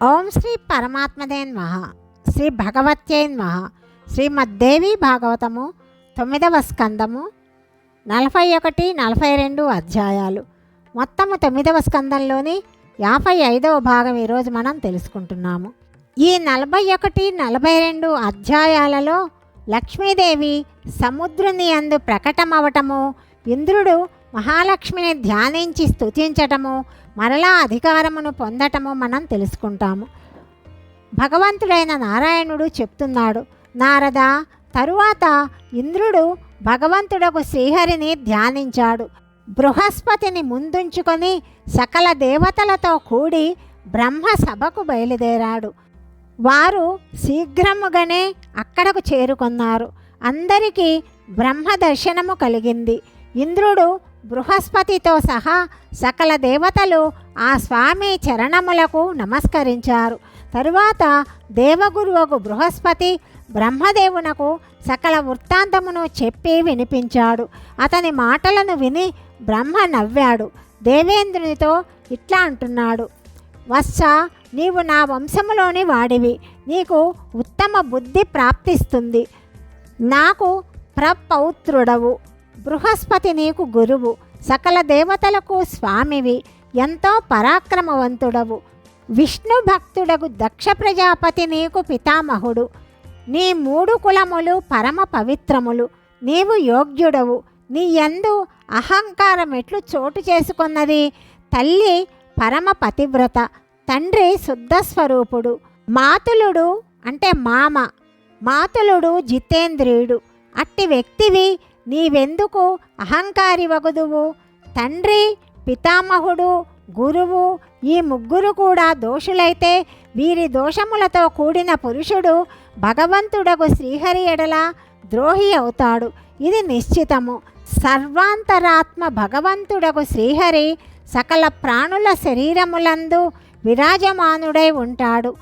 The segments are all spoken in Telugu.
ఓం శ్రీ పరమాత్మదే నమః శ్రీ భగవత్యై నమః శ్రీమద్దేవి భాగవతము తొమ్మిదవ స్కందము నలభై ఒకటి నలభై రెండు అధ్యాయాలు. మొత్తము తొమ్మిదవ స్కందంలోని యాభై ఐదవ భాగం ఈరోజు మనం తెలుసుకుంటున్నాము. ఈ నలభై ఒకటి నలభై రెండు అధ్యాయాలలో లక్ష్మీదేవి సముద్రుని అందు ప్రకటమవటము ఇంద్రుడు మహాలక్ష్మిని ధ్యానించి స్తుతించటము మరలా అధికారమును పొందటము మనం తెలుసుకుంటాము. భగవంతుడైన నారాయణుడు చెప్తున్నాడు నారద తరువాత ఇంద్రుడు భగవంతుడకు శ్రీహరిని ధ్యానించాడు. బృహస్పతిని ముందుంచుకొని సకల దేవతలతో కూడి బ్రహ్మ సభకు బయలుదేరాడు. వారు శీఘ్రముగానే అక్కడకు చేరుకున్నారు. అందరికీ బ్రహ్మ దర్శనము కలిగింది. ఇంద్రుడు బృహస్పతితో సహా సకల దేవతలు ఆ స్వామి చరణములకు నమస్కరించారు. తరువాత దేవగురువకు బృహస్పతి బ్రహ్మదేవునకు సకల వృత్తాంతమును చెప్పి వినిపించాడు. అతని మాటలను విని బ్రహ్మ నవ్వాడు. దేవేంద్రునితో ఇట్లా అంటున్నాడు. వత్స నీవు నా వంశములోని వాడివి. నీకు ఉత్తమ బుద్ధి ప్రాప్తిస్తుంది. నాకు ప్రపౌత్రుడవు. బృహస్పతి నీకు గురువు. సకల దేవతలకు స్వామివి. ఎంతో పరాక్రమవంతుడవు. విష్ణు భక్తుడగు దక్ష ప్రజాపతి నీకు పితామహుడు. నీ మూడు కులములు పరమ పవిత్రములు. నీవు యోగ్యుడవు. నీ ఎందు అహంకారం ఎట్లు చోటు చేసుకున్నది తల్లి పరమ పతివ్రత. తండ్రి శుద్ధ స్వరూపుడు. మాతులుడు అంటే మామ. మాతులుడు జితేంద్రియుడు. అట్టి వ్యక్తివి నీవెందుకు అహంకారి వగుదువు? తండ్రి పితామహుడు గురువు ఈ ముగ్గురు కూడా దోషులైతే వీరి దోషములతో కూడిన పురుషుడు భగవంతుడకు శ్రీహరి ఎడల ద్రోహి అవుతాడు. ఇది నిశ్చితము. సర్వాంతరాత్మ భగవంతుడకు శ్రీహరి సకల ప్రాణుల శరీరములందు విరాజమానుడై ఉంటాడు.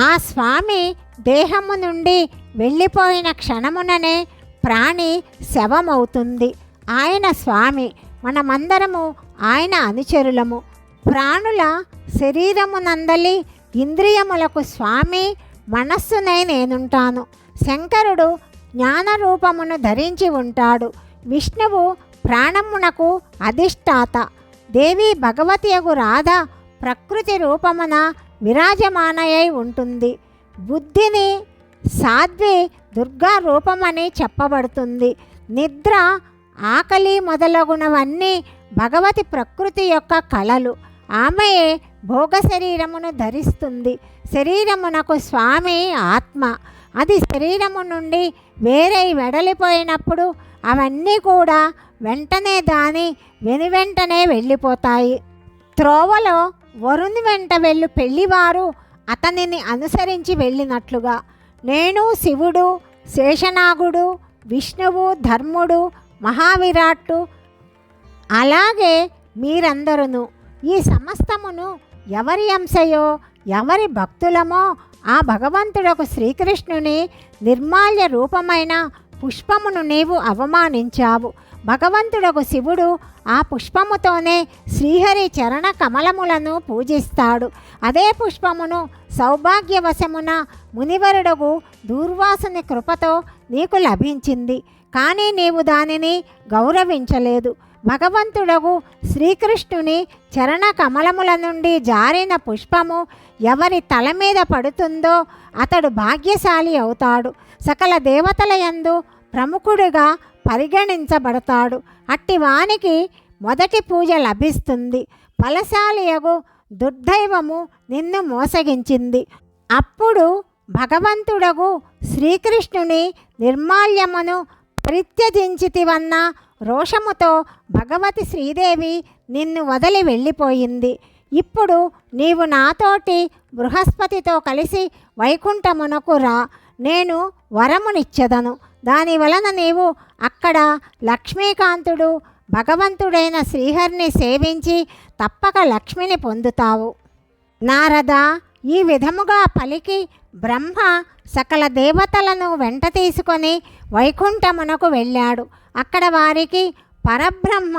ఆ స్వామి దేహము నుండి వెళ్ళిపోయిన క్షణముననే ప్రాణి శవమవుతుంది. ఆయన స్వామి మనమందరము ఆయన అనుచరులము. ప్రాణుల శరీరమునందలి ఇంద్రియములకు స్వామి మనస్సునై నేనుంటాను. శంకరుడు జ్ఞానరూపమును ధరించి ఉంటాడు. విష్ణువు ప్రాణమునకు అధిష్టాత. దేవి భగవతియగు రాధ ప్రకృతి రూపమున విరాజమానయై ఉంటుంది. బుద్ధిని సాధ్వి దుర్గా రూపమని చెప్పబడుతుంది. నిద్ర ఆకలి మొదలగునవన్నీ భగవతి ప్రకృతి యొక్క కళలు. ఆమెయే భోగ శరీరమును ధరిస్తుంది. శరీరమునకు స్వామి ఆత్మ. అది శరీరము నుండి వేరే వెడలిపోయినప్పుడు అవన్నీ కూడా వెంటనే దాని వెనువెంటనే వెళ్ళిపోతాయి. త్రోవలో వరుణి వెంట వెళ్ళు పెళ్ళివారు అతనిని అనుసరించి వెళ్ళినట్లుగా. నేను శివుడు శేషనాగుడు విష్ణువు ధర్ముడు మహావిరాట్టు. అలాగే మీరందరును. ఈ సమస్తమును ఎవరి అంశయో ఎవరి భక్తులమో ఆ భగవంతుడకు శ్రీకృష్ణుని నిర్మాల్య రూపమైన పుష్పమును నీవు అవమానించావు. భగవంతుడకు శివుడు ఆ పుష్పముతోనే శ్రీహరి చరణ కమలములను పూజిస్తాడు. అదే పుష్పమును సౌభాగ్యవశమున మునివరుడగు దూర్వాసుని కృపతో నీకు లభించింది. కానీ నీవు దానిని గౌరవించలేదు. భగవంతుడగు శ్రీకృష్ణుని చరణ కమలముల నుండి జారిన పుష్పము ఎవరి తల మీద పడుతుందో అతడు భాగ్యశాలి అవుతాడు. సకల దేవతల యందు ప్రముఖుడిగా పరిగణించబడతాడు. అట్టి వానికి మొదటి పూజ లభిస్తుంది. ఫలశాలియగు దుర్దైవము నిన్ను మోసగించింది. అప్పుడు భగవంతుడగు శ్రీకృష్ణుని నిర్మాల్యమును ప్రత్యజించితివన్న రోషముతో భగవతి శ్రీదేవి నిన్ను వదిలి వెళ్ళిపోయింది. ఇప్పుడు నీవు నాతోటి బృహస్పతితో కలిసి వైకుంఠమునకు రా. నేను వరమునిచ్చదను. దాని వలన నీవు అక్కడ లక్ష్మీకాంతుడు భగవంతుడైన శ్రీహరిని సేవించి తప్పక లక్ష్మిని పొందుతావు. నారద ఈ విధముగా పలికి బ్రహ్మ సకల దేవతలను వెంట తీసుకొని వైకుంఠమునకు వెళ్ళాడు. అక్కడ వారికి పరబ్రహ్మ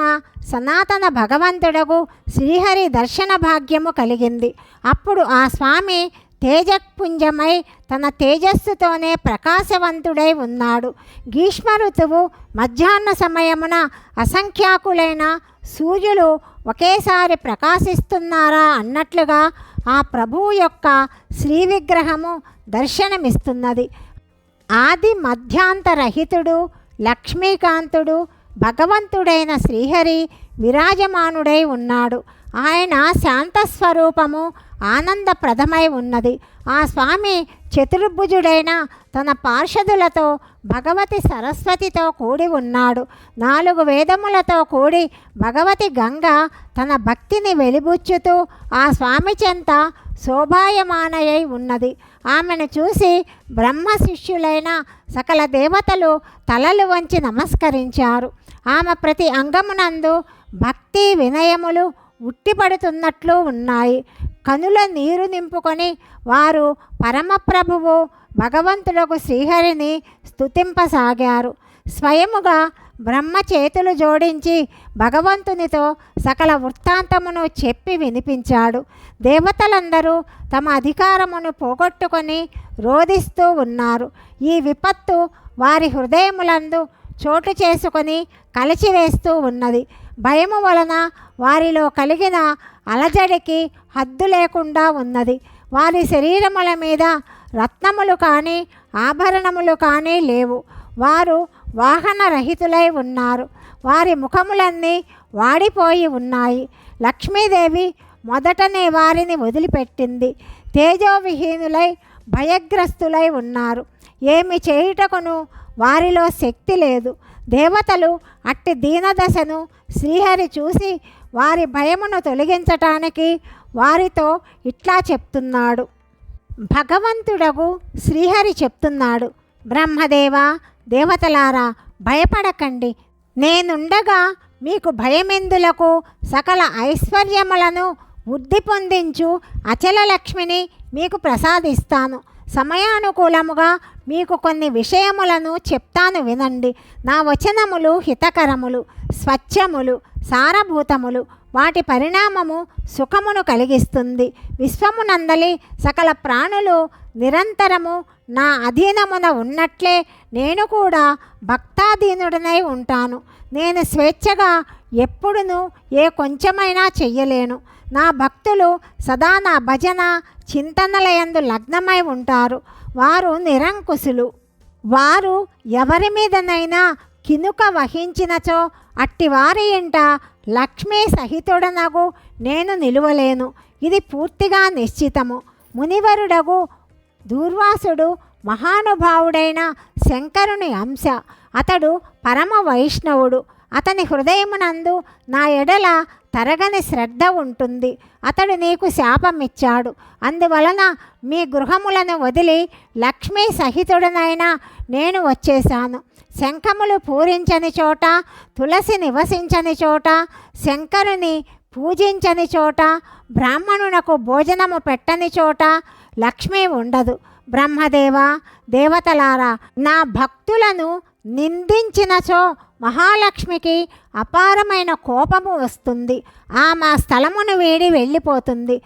సనాతన భగవంతుడకు శ్రీహరి దర్శన భాగ్యము కలిగింది. అప్పుడు ఆ స్వామి తేజపుంజమై తన తేజస్సుతోనే ప్రకాశవంతుడై ఉన్నాడు. గ్రీష్మ ఋతువు మధ్యాహ్న సమయమున అసంఖ్యాకులైన సూర్యులు ఒకేసారి ప్రకాశిస్తున్నారా అన్నట్లుగా ఆ ప్రభువు యొక్క శ్రీ విగ్రహము దర్శనమిస్తున్నది. ఆది మధ్యాంతరహితుడు లక్ష్మీకాంతుడు భగవంతుడైన శ్రీహరి విరాజమానుడై ఉన్నాడు. ఆయన శాంతస్వరూపము ఆనందప్రదమై ఉన్నది. ఆ స్వామి చతుర్భుజుడైన తన పార్షదులతో భగవతి సరస్వతితో కూడి ఉన్నాడు. నాలుగు వేదములతో కూడి భగవతి గంగ తన భక్తిని వెలిబుచ్చుతూ ఆ స్వామి చెంత శోభాయమానయై ఉన్నది. ఆమెను చూసి బ్రహ్మ శిష్యులైన సకల దేవతలు తలలు వంచి నమస్కరించారు. ఆమె ప్రతి అంగమునందు భక్తి వినయములు ఉట్టిపడుతున్నట్లు ఉన్నాయి. కనుల నీరు నింపుకొని వారు పరమప్రభువు భగవంతుడకు శ్రీహరిని స్తుతింపసాగారు. స్వయముగా బ్రహ్మ చేతులు జోడించి భగవంతునితో సకల వృత్తాంతమును చెప్పి వినిపించాడు. దేవతలందరూ తమ అధికారమును పోగొట్టుకొని రోధిస్తూ ఉన్నారు. ఈ విపత్తు వారి హృదయములందు చోటు చేసుకొని కలిచివేస్తూ ఉన్నది. భయము వలన వారిలో కలిగిన అలజడికి హద్దు లేకుండా ఉన్నది. వారి శరీరముల మీద రత్నములు కానీ ఆభరణములు కానీ లేవు. వారు వాహన రహితులై ఉన్నారు. వారి ముఖములన్నీ వాడిపోయి ఉన్నాయి. లక్ష్మీదేవి మొదటనే వారిని వదిలిపెట్టింది. తేజోవిహీనులై భయగ్రస్తులై ఉన్నారు. ఏమి చేయుటకును వారిలో శక్తి లేదు. దేవతలు అట్టి దీనదశను శ్రీహరి చూసి వారి భయమును తొలగించటానికి వారితో ఇట్లా చెప్తున్నాడు. భగవంతుడగు శ్రీహరి చెప్తున్నాడు బ్రహ్మదేవ దేవతలారా భయపడకండి. నేనుండగా మీకు భయమెందులకు సకల ఐశ్వర్యములను వృద్ధి పొందించు అచల లక్ష్మిని మీకు ప్రసాదిస్తాను. సమయానుకూలముగా మీకు కొన్ని విషయములను చెప్తాను వినండి. నా వచనములు హితకరములు స్వచ్ఛములు సారభూతములు. వాటి పరిణామము సుఖమును కలిగిస్తుంది. విశ్వమునందలి సకల ప్రాణులు నిరంతరము నా అధీనమున ఉన్నట్లే నేను కూడా భక్తాధీనుడనై ఉంటాను. నేను స్వేచ్ఛగా ఎప్పుడును ఏ కొంచెమైనా చెయ్యలేను. నా భక్తులు సదా నా భజన చింతనలయందు లగ్నమై ఉంటారు. వారు నిరంకుశులు. వారు ఎవరి మీదనైనా కినుక వహించినచో అట్టివారి ఇంట లక్ష్మీ సహితుడనగు నేను నిలువలేను. ఇది పూర్తిగా నిశ్చితము. మునివరుడగు దూర్వాసుడు మహానుభావుడైన శంకరుని అంశ. అతడు పరమ వైష్ణవుడు. అతని హృదయమునందు నా ఎడల తరగని శ్రద్ధ ఉంటుంది. అతడు నీకు శాపమిచ్చాడు. అందువలన మీ గృహములను వదిలి లక్ష్మీ సహితుడనైనా నేను వచ్చేశాను. శంఖములు పూరించని చోట తులసి నివసించని చోట శంకరుని పూజించని చోట బ్రాహ్మణునకు భోజనము పెట్టని చోట లక్ష్మి ఉండదు. బ్రహ్మదేవ దేవతలారా నా భక్తులను నిందించినచో మహాలక్ష్మికి అపారమైన కోపము వస్తుంది. ఆమె స్థలమును వీడి వెళ్ళిపోతుంది.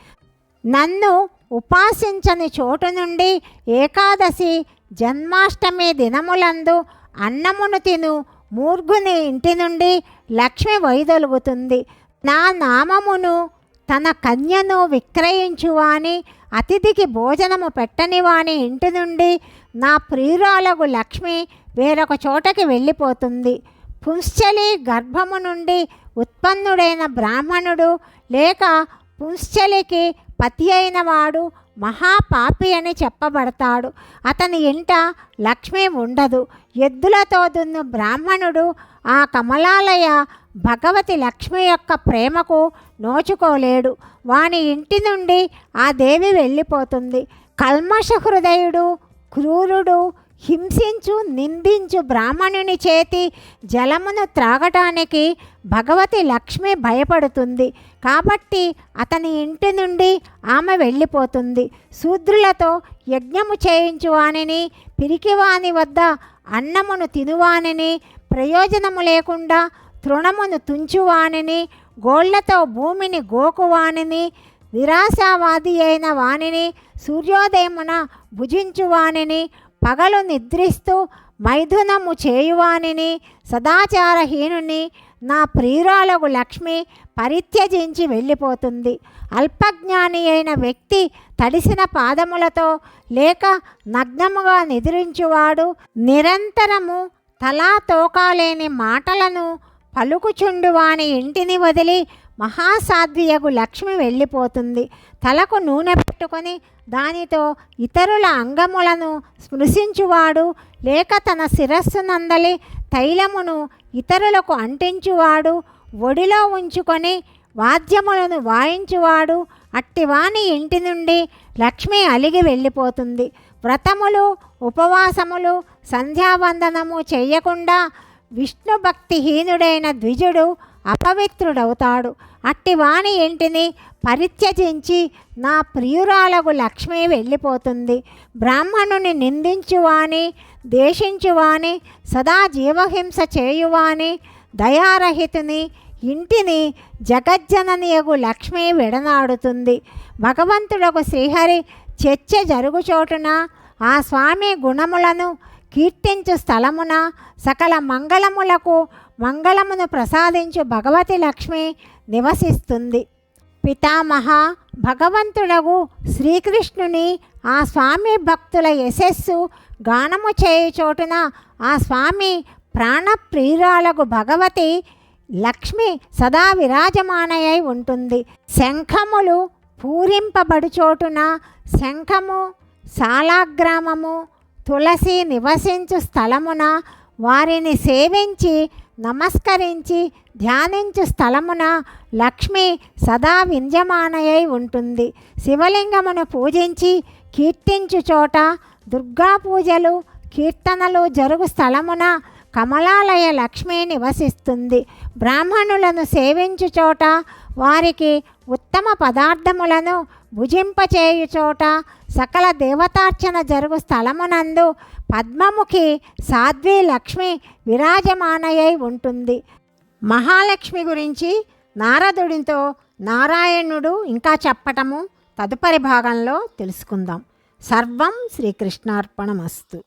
నన్ను ఉపాసించని చోటు నుండి ఏకాదశి జన్మాష్టమి దినములందు అన్నమును తిను మూర్ఘుని ఇంటి నుండి లక్ష్మి వైదొలుగుతుంది. నా నామమును తన కన్యను విక్రయించువాని అతిథికి భోజనము పెట్టనివాని ఇంటి నుండి నా ప్రియురాలగు లక్ష్మి వేరొక చోటకి వెళ్ళిపోతుంది. పుంశ్చలి గర్భము నుండి ఉత్పన్నుడైన బ్రాహ్మణుడు లేక పుంశ్చలికి పతి అయిన వాడు మహాపాపి అని చెప్పబడతాడు. అతని ఇంట లక్ష్మి ఉండదు. ఎద్దులతో దున్ను బ్రాహ్మణుడు ఆ కమలాలయ భగవతి లక్ష్మి యొక్క ప్రేమకు నోచుకోలేడు. వాని ఇంటి నుండి ఆ దేవి వెళ్ళిపోతుంది. కల్మష హృదయుడు క్రూరుడు హింసించు నిందించు బ్రాహ్మణుని చేతి జలమును త్రాగటానికి భగవతి లక్ష్మి భయపడుతుంది. కాబట్టి అతని ఇంటి నుండి ఆమె వెళ్ళిపోతుంది. శూద్రులతో యజ్ఞము చేయించువానిని పిరికివాని వద్ద అన్నమును తినువానిని ప్రయోజనము లేకుండా తృణమును తుంచువానిని గోళ్ళతో భూమిని గోకువానిని నిరాశావాది అయిన వానిని సూర్యోదయమున భుజించువానిని పగలు నిద్రిస్తూ మైథునము చేయువానిని సదాచారహీనుని నా ప్రియురాలకు లక్ష్మి పరిత్యజించి వెళ్ళిపోతుంది. అల్పజ్ఞాని అయిన వ్యక్తి తడిసిన పాదములతో లేక నగ్నముగా నిద్రించువాడు నిరంతరము తలా తోకాలేని మాటలను పలుకుచుండువాని ఇంటిని వదిలి మహాసాధ్వియగు లక్ష్మి వెళ్ళిపోతుంది. తలకు నూనె పెట్టుకొని దానితో ఇతరుల అంగములను స్పృశించువాడు లేక తన శిరస్సు నందలి తైలమును ఇతరులకు అంటించువాడు ఒడిలో ఉంచుకొని వాద్యములను వాయించువాడు అట్టివాని ఇంటి నుండి లక్ష్మి అలిగి వెళ్ళిపోతుంది. వ్రతములు ఉపవాసములు సంధ్యావందనము చేయకుండా విష్ణు భక్తిహీనుడైన ద్విజుడు అపవిత్రుడవుతాడు. అట్టివాని ఇంటిని పరిత్యజించి నా ప్రియురాలకు లక్ష్మి వెళ్ళిపోతుంది. బ్రాహ్మణుని నిందించువాని దేశించువాని సదా జీవహింస చేయువాని దయారహితుని ఇంటిని జగజ్జననియగు లక్ష్మి విడనాడుతుంది. భగవంతుడకు శ్రీహరి చర్చ జరుగుచోటున ఆ స్వామి గుణములను కీర్తించు స్థలమున సకల మంగళములకు మంగళమును ప్రసాదించు భగవతి లక్ష్మి నివసిస్తుంది. పితామహ భగవంతుడగు శ్రీకృష్ణుని ఆ స్వామి భక్తుల యశస్సు గానము చేయు చోటున ఆ స్వామి ప్రాణప్రియురాలకు భగవతి లక్ష్మి సదా విరాజమానయై ఉంటుంది. శంఖములు పూరింపబడు చోటున శంఖము శాలాగ్రామము తులసి నివసించు స్థలమున వారిని సేవించి నమస్కరించి ధ్యానించు స్థలమున లక్ష్మి సదా వింజమానయై ఉంటుంది. శివలింగమును పూజించి కీర్తించు చోట దుర్గా పూజలు కీర్తనలు జరుగు స్థలమున కమలాలయ లక్ష్మి నివసిస్తుంది. బ్రాహ్మణులను సేవించు చోట వారికి ఉత్తమ పదార్థములను భుజింపచేయు చోట సకల దేవతార్చన జరుగు స్థలమునందు పద్మముఖి సాధ్వి లక్ష్మి విరాజమానయ్యై ఉంటుంది. మహాలక్ష్మి గురించి నారదుడితో నారాయణుడు ఇంకా చెప్పటము తదుపరి భాగంలో తెలుసుకుందాం. సర్వం శ్రీకృష్ణార్పణమస్తు.